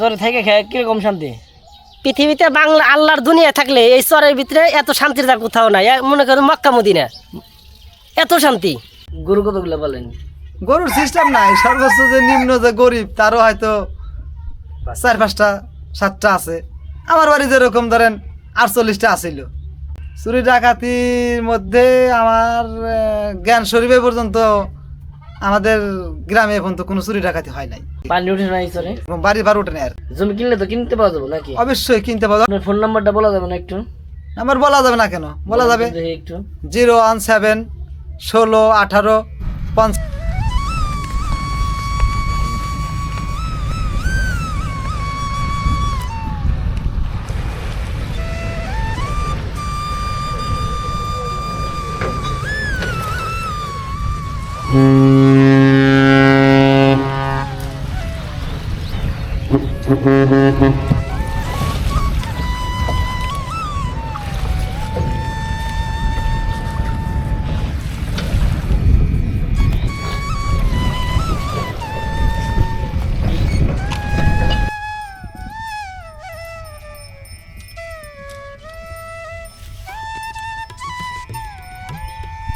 চরে থেকে খেয়ে কীরকম শান্তি? পৃথিবীতে বাংলা আল্লাহর দুনিয়া থাকলে এই চরের ভিতরে এত শান্তির যার কোথাও নাই। মনে করো মক্কা মদিনা। এত শান্তি। গরু কতগুলো বলেন গরুর সিস্টেম নাই। সর্বোচ্চ যে নিম্ন যে গরিব তারও হয়তো চার পাঁচটা সাতটা আছে। আমার বাড়ি যেরকম ধরেন আটচল্লিশটা আছিল। চুরি ডাকাতির মধ্যে আমার জ্ঞান শরীফে পর্যন্ত আমাদের গ্রামে এখন তো কোনো চুরি ডাকাতি হয় নাই। পানি উঠে নাই চরে এবং বাড়ি বার উঠে নেই আর। জমি কিনলে তো কিনতে পাওয়া যাবে নাকি? অবশ্যই কিনতে পাওয়া যাবে। ফোন নাম্বারটা বলা যাবে না একটু? আমার বলা যাবে না কেন? বলা যাবে। একটু। জিরো ওয়ান সেভেন ষোলো আঠারো পঞ্চ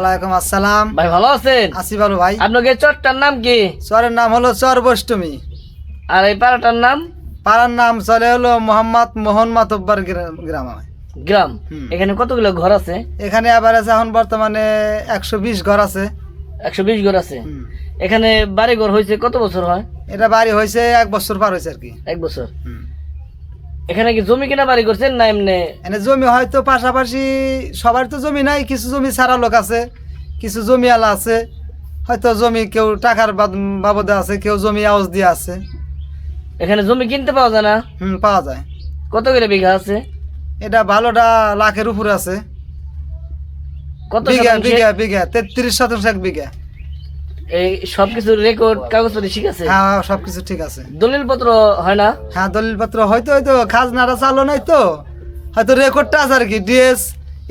ওয়ালাইকুম আসসালাম। ভাই ভালো আছেন? আসি ভালো ভাই। আপনাকে চরটার নাম কি? চরের নাম হলো চর বৈষ্টমী আর এই পাড়াটার নাম? পাড়ার নাম চলে হলো মোহাম্মদ মোহন মাতব্বর গ্রাম। গ্রাম? এখানে কতগুলো ঘর আছে? এখানে আবার আছে এখন বর্তমানে একশো বিশ ঘর আছে। একশো বিশ ঘর আছে? এখানে বাড়ি ঘর হয়েছে কত বছর হয়? এটা বাড়ি হয়েছে এক বছর পার হয়েছে আর কি। এক বছর। এখানে কি জমি কিনা বাড়ি করছেন না এমনি? এনে জমি হয়তো পাশাপাশি সবার তো জমি নাই কিছু জমি ছাড়া লোক আছে কিছু জমি আলা আছে হয়তো জমি কেউ টাকার বাবদে আছে কেউ জমি আওয়াজ দিয়ে আছে। এখানে জমি কিনতে পাওয়া যায় না? হুম পাওয়া যায়। কত করে বিঘা আছে? এটা ভালোটা লাখের উপরে আছে। কত বিঘা বিঘা বিঘা তেত্রিশ শতাংশ এক বিঘা। এই সবকিছু রেকর্ড কাগজপত্র ঠিক আছে? হ্যাঁ সবকিছু ঠিক আছে। দলিল পত্র হয় না? হ্যাঁ দলিলপত্র হয়তো হয়তো খাজনাটা চালু নাই তো। হয়তো রেকর্ডটা আছে আর কি ডিএস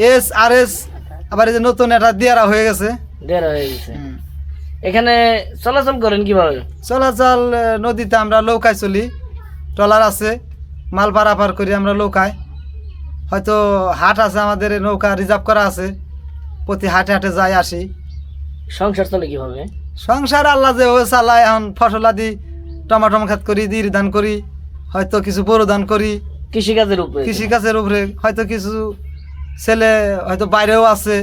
এস আর এস আবার এই যে নতুন একটা দিয়ারা হয়ে গেছে। দেড় হয়ে গেছে। এখানে চলাচল করেন কীভাবে? চলাচল নদীতে আমরা নৌকায় চলি। ট্রলার আছে মাল পারাপার করি আমরা নৌকায়। হয়তো হাট আছে আমাদের নৌকা রিজার্ভ করা আছে। প্রতি হাটে হাটে যাই আসি। সংসার চলে কীভাবে? সংসার আল্লাহ যে ও চালায় এখন ফসল আদি টমাটম খাত করি দির ধান করি হয়তো কিছু বড় ধান করি। কৃষিকাজের উপরে। কৃষিকাজের উপরে হয়তো কিছু ছেলে হয়তো বাইরেও আছে।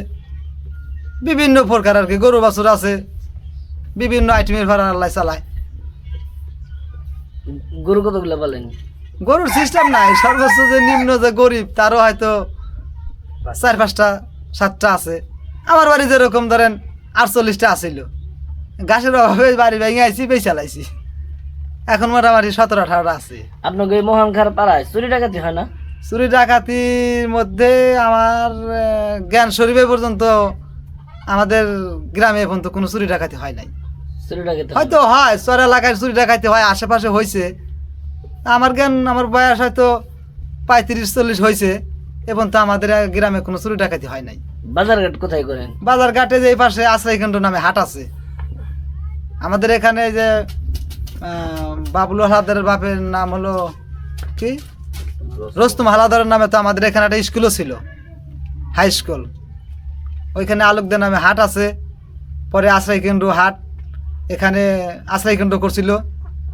বিভিন্ন প্রকার আর কি গরু বাছুর আছে। বিভিন্ন আইটেমের ভাড়া আল্লাহ চালায়। গরু কতগুলো বলেন গরুর সিস্টেম নাই। সর্বোচ্চ যে নিম্ন যে গরিব তারও হয়তো চার পাঁচটা সাতটা আছে। আমার বাড়ি যেরকম ধরেন আটচল্লিশটা আছিল। ঘাসের অভাবে বাড়ি ভেঙে আইছি বেশ চালাইছি এখন মোটামুটি সতেরো আঠারোটা আছে। আপনাকে মহান খার পাড়ায় চুরি ডাকাতি হয় না? চুরি ডাকাতির মধ্যে আমার জ্ঞান শরীফে পর্যন্ত আমাদের গ্রামে এখন তো কোনো চুরি ডাকাতি হয় নাই। চুরি ডাকাতি হয়তো হয় চর এলাকায় চুরি ডাকাতি হয় আশেপাশে হয়েছে আমার জ্ঞান আমার বয়স হয়তো পঁয়ত্রিশ চল্লিশ হয়েছে এবং তো আমাদের গ্রামে কোনো চুরি ডাকাতি হয় নাই। বাজার ঘাট কোথায় করেন? বাজার ঘাটে যে এই পাশে আশ্রয়কেন্দ্র নামে হাট আছে। আমাদের এখানে যে বাবুল হালাদারের বাপের নাম হলো কি? রোস্তম। হালাদারের নামে তো আমাদের এখানে একটা স্কুলও ছিল হাই স্কুল ওইখানে আলোকদের নামে হাট আছে পরে আশ্রয়কেন্দ্র হাট এখানে আশ্রয়কেন্দ্র করছিল।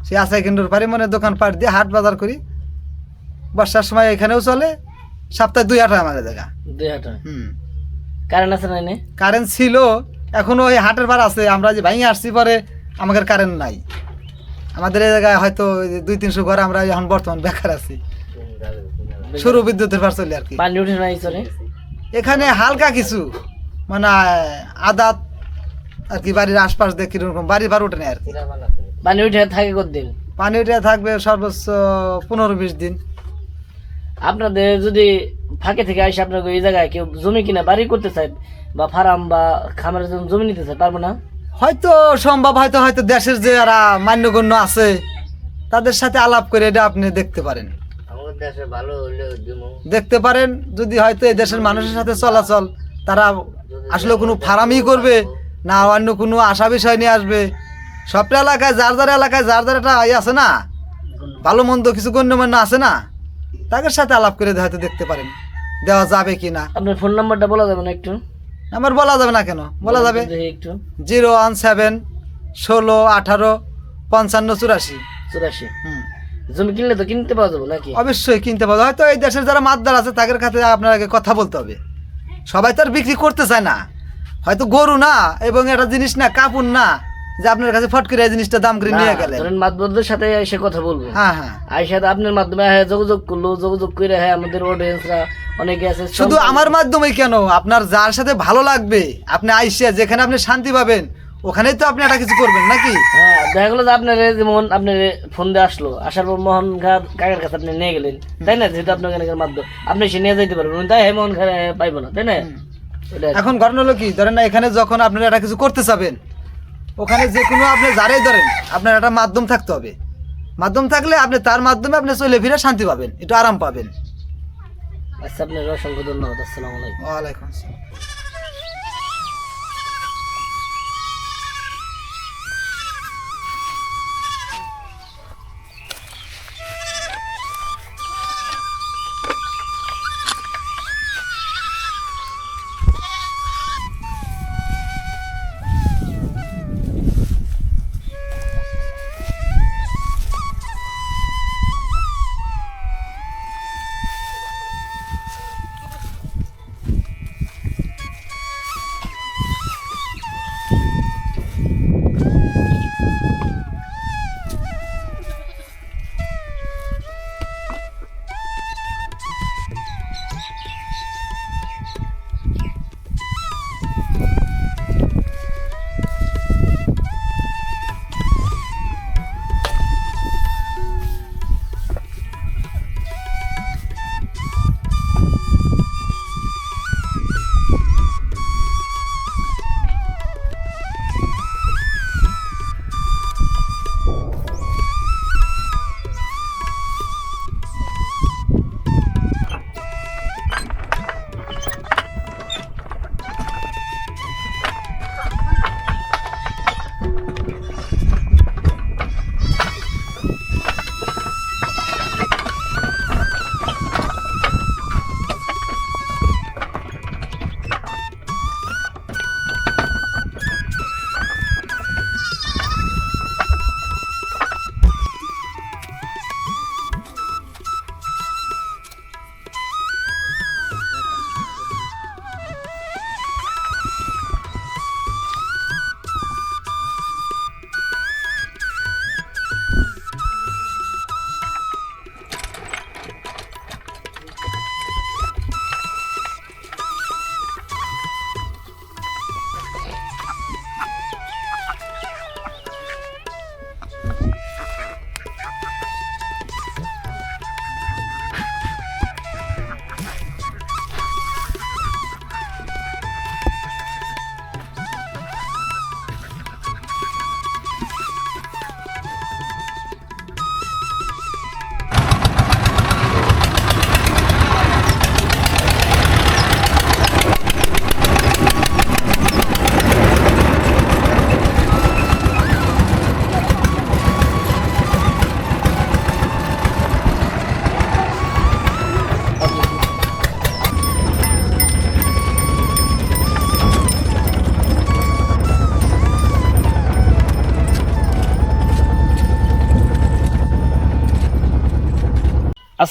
সেই আশ্রয়কেন্দ্রের পারে মানে দোকান পাট দিয়ে হাট বাজার করি। বর্ষার সময় এখানেও চলে সপ্তাহে দুই হাট আমাদের জায়গা। দুই হাজার হুম। কারেন্ট আছে না কারেন্ট ছিল এখনও ওই হাটের বার আছে আমরা যে ভাঙে আসছি পরে আমাদের কারেন্ট নাই। আমাদের এই জায়গায় হয়তো দুই তিনশো ঘর আমরা এখন বর্তমান বেকার আছি। সৌর বিদ্যুতের পার চলে আর কি। উঠে এখানে হালকা কিছু মানে আদাত আর কি বাড়ির আশপাশ দিয়ে কীরকম বাড়ি ভার ওঠে না আর কি। পানি উঠে থাকে কতদিন? পানি উঠে থাকবে সর্বোচ্চ পনেরো বিশ দিন। আপনাদের যদি ফাঁকে থেকে আসে আপনার এই জায়গায় কেউ জমি কিনা বাড়ি করতে চায় বা ফার্ম বা খামারের জন্য জমি নিতে চায় পারব না? হয়তো সম্ভব হয়তো হয়তো দেশের যে যারা মান্যগণ্য আছে তাদের সাথে আলাপ করে এটা আপনি দেখতে পারেন। দেখতে পারেন যদি হয়তো এই দেশের মানুষের সাথে চলাচল তারা আসলে কোনো ফার্মই করবে না অন্য কোনো আশা বিষয় নিয়ে আসবে। সবটা এলাকায় যার যার এলাকায় যার যার একটা ইয়ে আছে না ভালো মন্দ কিছু গণ্যমান্য আছে না তাদের সাথে আলাপ করে হয়তো দেখতে পারেন দেওয়া যাবে কি না আপনার ফোন নাম্বারটা বলা যাবে না একটু? আমার বলা যাবে না কেন? বলা যাবে জিরো ওয়ান সেভেন ষোলো আঠারো পঞ্চান্ন চুরাশি। চুরাশি। হুম। জমি কিনলে তো কিনতে পাওয়া যাবে নাকি? অবশ্যই কিনতে পারবে হয়তো এই দেশের যারা মাতদার আছে তাদের কাছে আপনার আগে কথা বলতে হবে। সবাই তো আর বিক্রি করতে চায় না। হয়তো গরু না এবং একটা জিনিস না কাপড় না। যে আপনার কাছে ফট করে এই জিনিসটা দাম করে নিয়ে গেলেন। ধরেন মাতবরদের সাথে এসে কথা বলব। হ্যাঁ হ্যাঁ। আইসা আপনার মাধ্যমে হ্যাঁ যোগাযোগ করল যোগাযোগ করে হ্যাঁ আমাদের অডিয়েন্সরা অনেকে আছে শুধু আমার মাধ্যমে কেন? আপনার যার সাথে ভালো লাগবে আপনি যেখানে আপনি শান্তি পাবেন ওখানেই তো আপনি একটা কিছু করবেন নাকি? হ্যাঁ দেখা গেলো যে আপনার যেমন আপনার ফোন দিয়ে আসলো আসার পর মোহন খা কাকার কাছে আপনি নিয়ে গেলেন তাই না? যেহেতু আপনার এখানকার মাধ্যম আপনি সে নিয়ে যাইতে পারবেন। তাই হ্যাঁ মোহন খা পাইবো না তাই না। এখন ঘটনা হলো কি? ধরেন না এখানে যখন আপনারা একটা কিছু করতে চাবেন ওখানে যে কোনো আপনি যারাই ধরেন আপনার একটা মাধ্যম থাকতে হবে। মাধ্যম থাকলে আপনি তার মাধ্যমে আপনি চলে ফিরে শান্তি পাবেন একটু আরাম পাবেন। আচ্ছা আপনার অসংখ্য ধন্যবাদ আসসালামু আলাইকুম। ওয়ালাইকুম আসসালাম।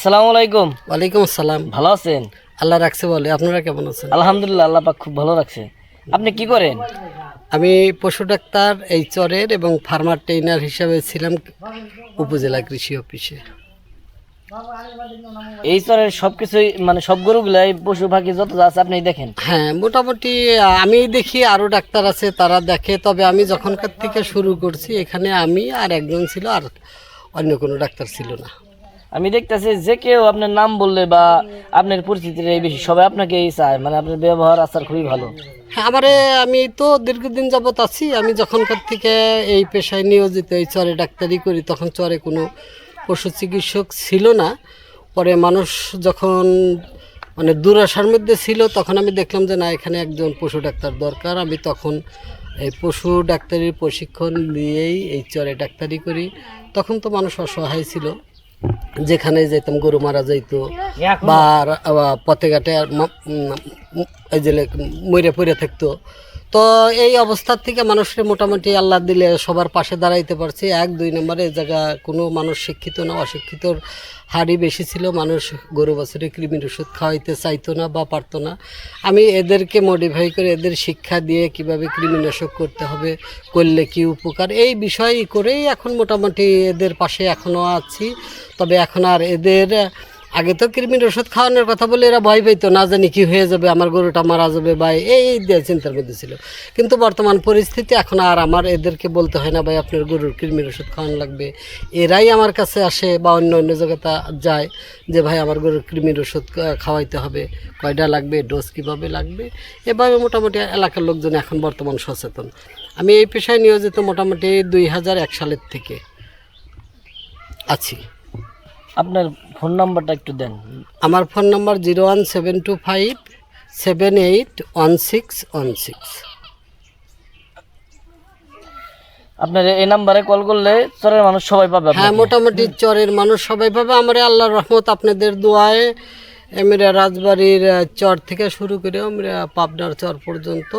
আসসালামু আলাইকুম। ওয়ালাইকুম আসসালাম। ভালো আছেন? আল্লাহ রাখছে বলে আপনারা কেমন আছেন? আলহামদুলিল্লাহ আল্লাহ পাক খুব ভালো রাখছে। আপনি কি করেন? আমি পশু ডাক্তার এই চরের এবং ফার্মার ট্রেনার হিসাবে ছিলাম উপজেলা কৃষি অফিসে। এই চরের সবকিছুই মানে সব গরুগুলাই পশু পাখি যত আছে আপনি দেখেন? হ্যাঁ মোটামুটি আমি দেখি আরও ডাক্তার আছে তারা দেখে। তবে আমি যখনকার থেকে শুরু করছি এখানে আমি আর একজন ছিল আর অন্য কোনো ডাক্তার ছিল না। আমি দেখতেছি যে কেউ আপনার নাম বললে বা আপনার পরিচিতির এই বেশি সবাই আপনাকে এই চায় মানে আপনার ব্যবহার আচার খুবই ভালো। আমারে আমি তো দীর্ঘদিন যাবৎ আছি, আমি যখনকার থেকে এই পেশায় নিয়োজিত এই চরে ডাক্তারি করি, তখন চরে কোনো পশু চিকিৎসক ছিল না। পরে মানুষ যখন মানে দুরাশার মধ্যে ছিল, তখন আমি দেখলাম যে না, এখানে একজন পশু ডাক্তার দরকার। আমি তখন এই পশু ডাক্তারির প্রশিক্ষণ নিয়েই এই চরে ডাক্তারি করি। তখন তো মানুষ অসহায় ছিল। যেখানে যেতাম গরু মারা যাইতো। বা পথে ঘাটে মরে পড়ে থাকতো। তো এই অবস্থার থেকে মানুষের মোটামুটি আল্লাহ দিলে সবার পাশে দাঁড়াইতে পারছি। এক, দুই নম্বরে এই জায়গা কোনো মানুষ শিক্ষিত না, অশিক্ষিতর হারই বেশি ছিল, মানুষ গরু, বছরে কৃমির ওষুধ খাওয়াইতে চাইতো না বা পারতো না। আমি এদেরকে মডিফাই করে এদের শিক্ষা দিয়ে কীভাবে কৃমিনাশক করতে হবে, করলে কি উপকার, এই বিষয় করেই এখন মোটামুটি এদের পাশে এখনও আছি। তবে এখন আর এদের আগে তো কৃমির ওষুধ খাওয়ানোর কথা বলে এরা ভয় পেতো না জানি কি হয়ে যাবে, আমার গরুটা মারা যাবে বা এই চিন্তার মধ্যে ছিল। কিন্তু বর্তমান পরিস্থিতি এখন আর আমার এদেরকে বলতে হয় না, ভাই, আপনার গরুর কৃমির ওষুধ খাওয়ানো লাগবে। এরাই আমার কাছে আসে বা অন্য অন্য জায়গাতে যায় যে, ভাই, আমার গরুর কৃমির ওষুধ খাওয়াইতে হবে। কয়টা লাগবে, ডোজ কীভাবে লাগবে? এভাবে মোটামুটি এলাকার লোকজন এখন বর্তমান সচেতন। আমি এই পেশায় নিয়োজিত মোটামুটি দুই হাজার এক সালের থেকে আছি। আপনার ফোন নাম্বারটা একটু দেন। আমার phone number zero one seven two five seven eight one six one six আপনার এই নাম্বারে কল করলে চরের মানুষ সবাই পাবে হ্যাঁ মোটামুটি চরের মানুষ সবাই পাবে। আমার আল্লাহর রহমত আপনাদের দোয়ায় আমরা রাজবাড়ির চর থেকে শুরু করে আমরা পাবনার চর পর্যন্ত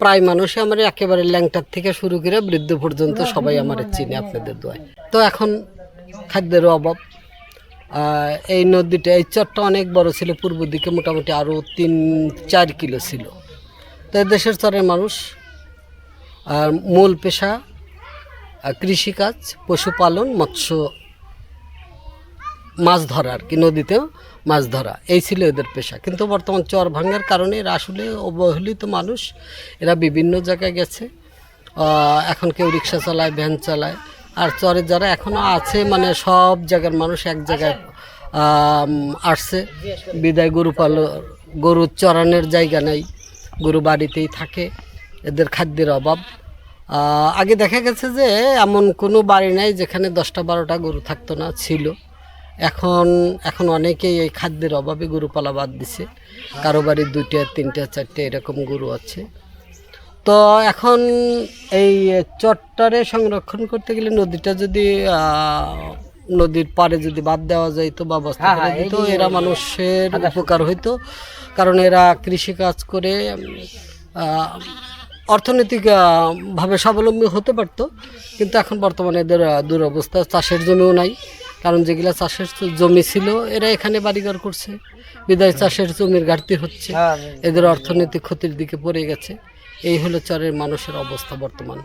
প্রায় মানুষই আমার একেবারে ল্যাংটার থেকে শুরু করে বৃদ্ধ পর্যন্ত সবাই আমার চিনে আপনাদের দোয়ায়। তো এখন খাদ্যেরও অভাব। এই নদীটা, এই চরটা অনেক বড় ছিল, পূর্ব দিকে মোটামুটি আরও তিন, চার কিলো ছিল। তো দেশের চরের মানুষ, আর মূল পেশা কৃষিকাজ, পশুপালন, মৎস্য, মাছ ধরা আর কি, নদীতেও মাছ ধরা। এই ছিল এদের পেশা। কিন্তু বর্তমান চর ভাঙার কারণে এরা আসলে অবহেলিত মানুষ। এরা বিভিন্ন জায়গায় গেছে। এখন কেউ রিক্সা চালায়, ভ্যান চালায়। আর চরে যারা এখনও আছে মানে সব জায়গার মানুষ এক জায়গায় আসছে। বিদায় গরু পাল, গরু চরানোর জায়গা নেই, গরু বাড়িতেই থাকে, এদের খাদ্যের অভাব। আগে দেখা গেছে যে এমন কোনো বাড়ি নাই যেখানে দশটা বারোটা গরু থাকতো না, ছিল। এখন এখন অনেকেই এই খাদ্যের অভাবে গরু পালা বাদ দিছে। কারও বাড়ি দুইটা, তিনটা, চারটে এরকম গরু আছে। তো এখন এই চট্টারে সংরক্ষণ করতে গেলে নদীটা যদি নদীর পাড়ে যদি বাদ দেওয়া যাইতো বা ব্যবস্থা হ্যাঁ, হ্যাঁ, দিত এরা মানুষের উপকার হইতো। কারণ এরা কৃষি কাজ করে আহ, অর্থনৈতিক ভাবে স্বাবলম্বী হতে পারতো। কিন্তু এখন বর্তমানে এদের দুরবস্থা। চাষের জমিও নাই। কারণ যেগুলা চাষের জমি ছিল এরা এখানে বাড়িঘর করছে। বিদায় চাষের জমির ঘাটতি হচ্ছে। হ্যাঁ, এদের অর্থনৈতিক ক্ষতির দিকে পড়ে গেছে। এই হলো চরের মানুষের অবস্থা বর্তমান।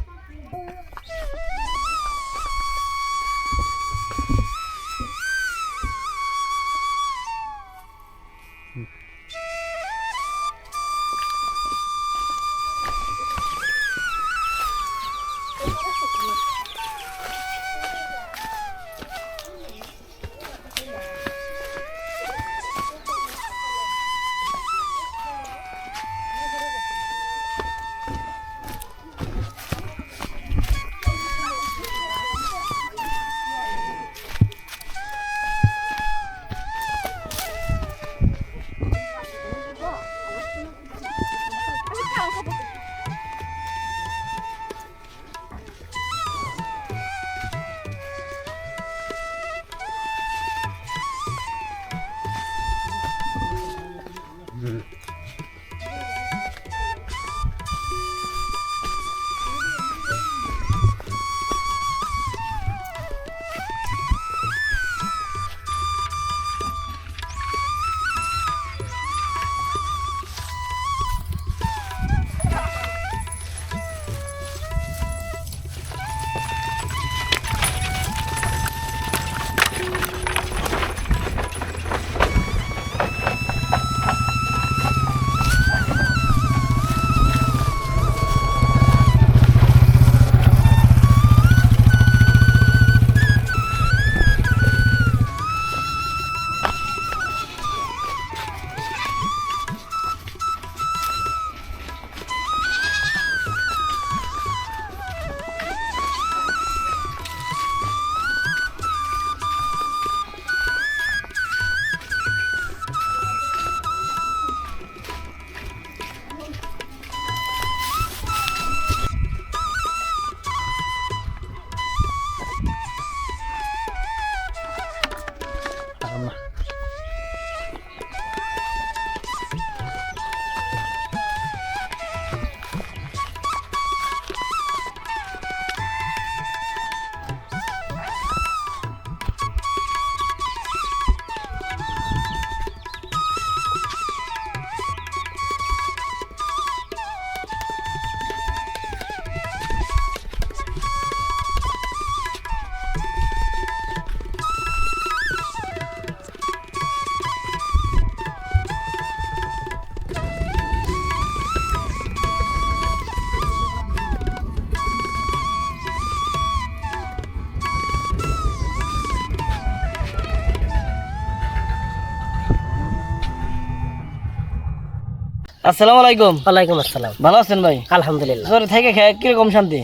আসসালামু আলাইকুম। ওয়ালাইকুম আসসালাম। ভালো আছেন ভাই? আলহামদুলিল্লাহ। চরে থেকে খেয়ে কীরকম শান্তি?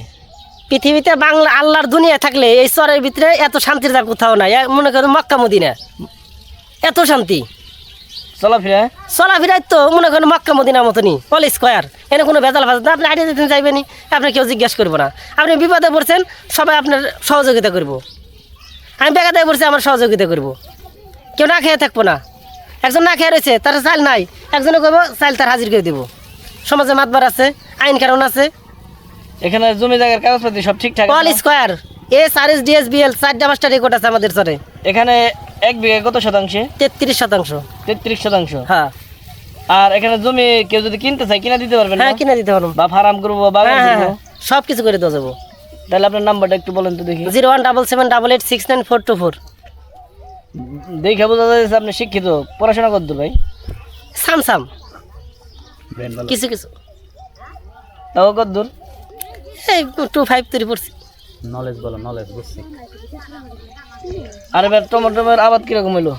পৃথিবীতে বাংলা আল্লাহর দুনিয়া থাকলে এই চরের ভিতরে এত শান্তির যার কোথাও নাই। মনে করুন মক্কা মদিনা। এত শান্তি। চলাফেরা? চলাফেরাই তো মনে করেন মক্কা মদিনার মতনই অল স্কোয়ার। এনে কোনো ভেজাল ফাজাল না, আপনি আইডিয়া দিতে চাইবেনি আপনি কেউ জিজ্ঞেস করব না। আপনি বিপদে পড়ছেন সবাই আপনার সহযোগিতা করব। আমি বেগাতে পড়ছি আমার সহযোগিতা করব। কেউ না খেয়ে থাকব না। একজন না খেয়ে রয়েছে তার চাল নাই। একজনে করব চাল তার হাজির করে দেবো। সমাজে মাতবার আছে আইন কারণ আছে। এখানে জমি জায়গার কাগজপাতি সব ঠিকঠাক অল স্কোয়ার এস আর এস ডিএসবিএল চারটা পাঁচটা রেকর্ড আছে আমাদের চরে। এখানে এক বিঘা কত শতাংশে? তেত্রিশ শতাংশ। তেত্রিশ শতাংশ? হ্যাঁ। আর এখানে জমি কেউ যদি কিনতে চায় কিনা দিতে পারবেন? হ্যাঁ কিনে দিতে পারব। বা ফার্ম করব বা হ্যাঁ হ্যাঁ হ্যাঁ। সব কিছু করে দেওয়া যাব। তাহলে আপনার নাম্বারটা একটু বলেন তো দেখি। Zero one double seven double eight six nine four two four. দেখে বোঝা যাচ্ছে আপনি শিক্ষিত। পড়াশোনা করতে ভাই? সাম সাম। কিছু কিছু। তাও কদ্দূর এই টু ফাইভ তৈরি পড়ছি। আর এবার টমেটোর আবাদ কীরকম হইল?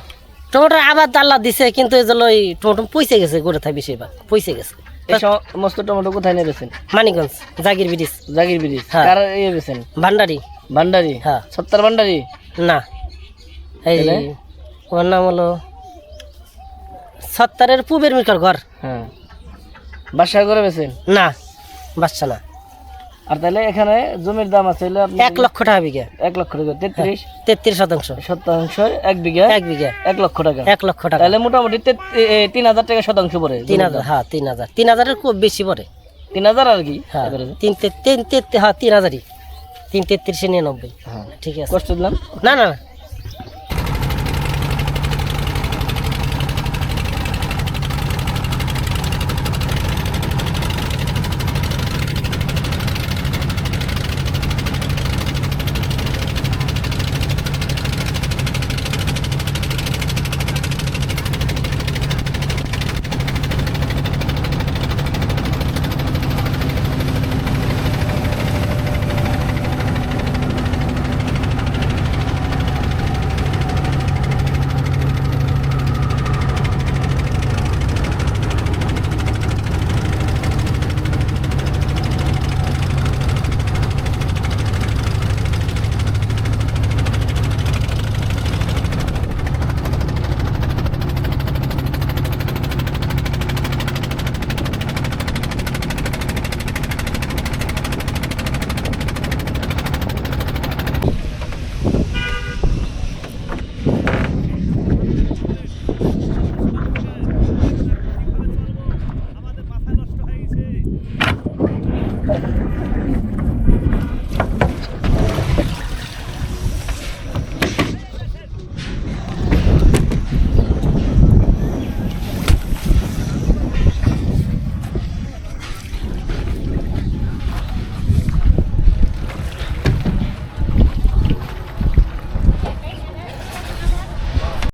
টমেটোর আবার আল্লাহ দিছে কিন্তু এই জন্য ওই টমেটো পয়সে গেছে গোড়ে থাকে বেশিরভাগ পয়সে গেছে। এই সমস্ত টমেটো কোথায় নিয়ে বেছেন মানিকগঞ্জ জাগির ব্রিজ। জাগির ব্রিজ। হ্যাঁ। কার ইয়ে বেছেন ভান্ডারি। ভান্ডারি? হ্যাঁ। সত্তর ভান্ডারি? না। এই ওর নাম হলো সত্তরের পূবের মিকার ঘর। হ্যাঁ। বাসা করে বেছেন না বাচ্চা না। আর তাহলে এখানে জমির দাম আছে এক লক্ষ টাকা বিঘা। এক লক্ষ টাকা তেত্রিশ? তেত্রিশ শতাংশ। শতাংশ এক বিঘা? এক বিঘা। এক লক্ষ টাকা। এক লক্ষ টাকা। তাহলে মোটামুটি তিন হাজার টাকা শতাংশ পড়ে তিন হাজার হ্যাঁ তিন হাজার। তিন হাজারের খুব বেশি পড়ে। তিন হাজার আর কি? হ্যাঁ। তিন তিন হ্যাঁ তিন হাজারই। তিন তেত্রিশে নিরানব্বই। হ্যাঁ। ঠিক আছে। কষ্ট দিলাম? না না না।